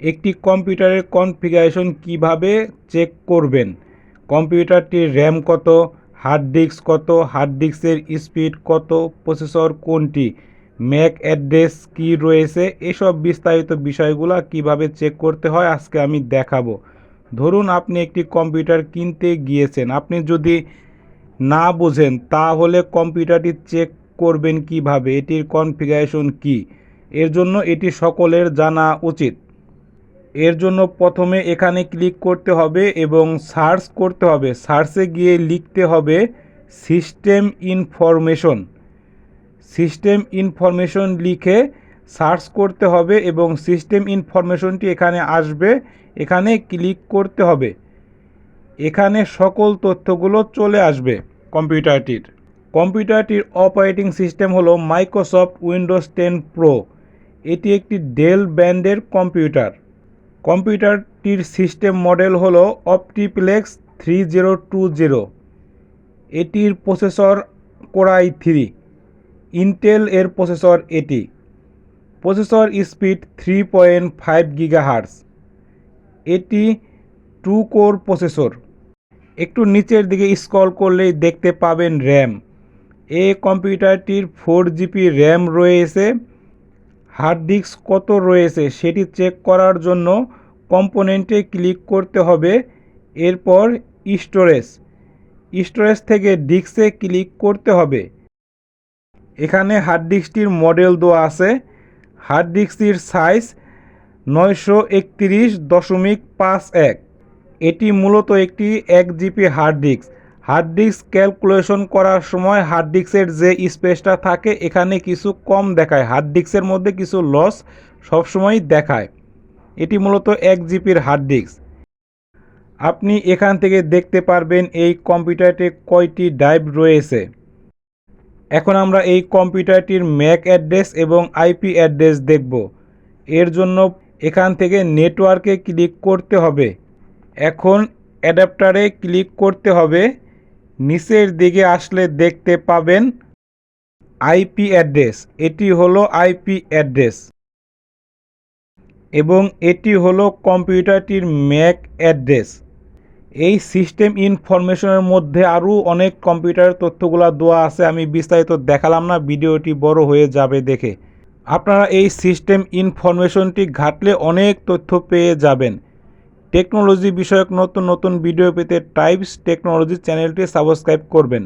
একটি কম্পিউটারের কনফিগারেশন কীভাবে চেক করবেন? কম্পিউটারটির র্যাম কত? হার্ড ডিস্ক কত? হার্ড ডিস্কের স্পিড কত? প্রসেসর কোনটি? ম্যাক অ্যাড্রেস কি রয়েছে? এসব বিস্তারিত বিষয়গুলো কীভাবে চেক করতে হয় আজকে আমি দেখাবো। ধরুন আপনি একটি কম্পিউটার কিনতে গিয়েছেন। আপনি যদি না বোঝেন, তাহলে কম্পিউটারটি চেক করবেন কীভাবে? এটির কনফিগারেশন কি? এর জন্য এটি সকলের জানা উচিত। এর জন্য প্রথমে এখানে ক্লিক করতে হবে এবং সার্চ করতে হবে। সার্চে গিয়ে লিখতে হবে সিস্টেম ইনফরমেশন। সিস্টেম ইনফরমেশন লিখে সার্চ করতে হবে এবং সিস্টেম ইনফরমেশনটি এখানে আসবে। এখানে ক্লিক করতে হবে। এখানে সকল তথ্যগুলো চলে আসবে কম্পিউটারটির। কম্পিউটারটির অপারেটিং সিস্টেম হলো মাইক্রোসফট উইন্ডোজ টেন প্রো। এটি একটি ডেল ব্র্যান্ডের কম্পিউটার। কম্পিউটারটির সিস্টেম মডেল হল OptiPlex three zero two zero. এটির processor core i three, Intel এর প্রসেসর এটি। Processor speed three point five gigahertz এটি টু কোর প্রসেসর। একটু নিচের দিকে স্ক্রল করলেই দেখতে পাবেন র্যাম। এ কম্পিউটারটির ফোর জিবি র্যাম রয়েছে। হার্ড ডিস্ক কত রয়েছে সেটি চেক করার জন্য কম্পোনেন্টে ক্লিক করতে হবে। এরপর স্টোরেজ। স্টোরেজ থেকে ডিস্কে ক্লিক করতে হবে। এখানে হার্ড ডিস্কটির মডেল দেওয়া আছে। হার্ড ডিস্কটির সাইজ নয়শো একত্রিশ দশমিক পাঁচ এক। এটি মূলত একটি এক GB hard disk. Hard disk calculation করার সময় হার্ড ডিস্কের যে স্পেসটা থাকে, এখানে কিছু কম দেখায়। হার্ড ডিস্কের মধ্যে কিছু লস সবসময় দেখায়। এটি মূলত এক জিবির হার্ড ডিস্ক। আপনি এখান থেকে দেখতে পারবেন এই কম্পিউটারটি কয়টি ড্রাইভ রয়েছে। এখন আমরা এই কম্পিউটারটির ম্যাক অ্যাড্রেস এবং আইপি অ্যাড্রেস দেখব। এর জন্য এখান থেকে নেটওয়ার্কে ক্লিক করতে হবে। এখন অ্যাডাপ্টারে ক্লিক করতে হবে। নিচের দিকে আসলে দেখতে পাবেন আইপি অ্যাড্রেস। এটি হলো আইপি অ্যাড্রেস। এবং এটি হলো কম্পিউটারটির ম্যাক অ্যাড্রেস। এই সিস্টেম ইনফরমেশনের মধ্যে আরও অনেক কম্পিউটারের তথ্যগুলো দেওয়া আছে, আমি বিস্তারিত দেখালাম না, ভিডিওটি বড় হয়ে যাবে দেখে। আপনারা এই সিস্টেম ইনফরমেশনটি ঘাটলে অনেক তথ্য পেয়ে যাবেন। টেকনোলজি বিষয়ক নতুন নতুন ভিডিও পেতে টাইপস টেকনোলজি চ্যানেলটি সাবস্ক্রাইব করবেন।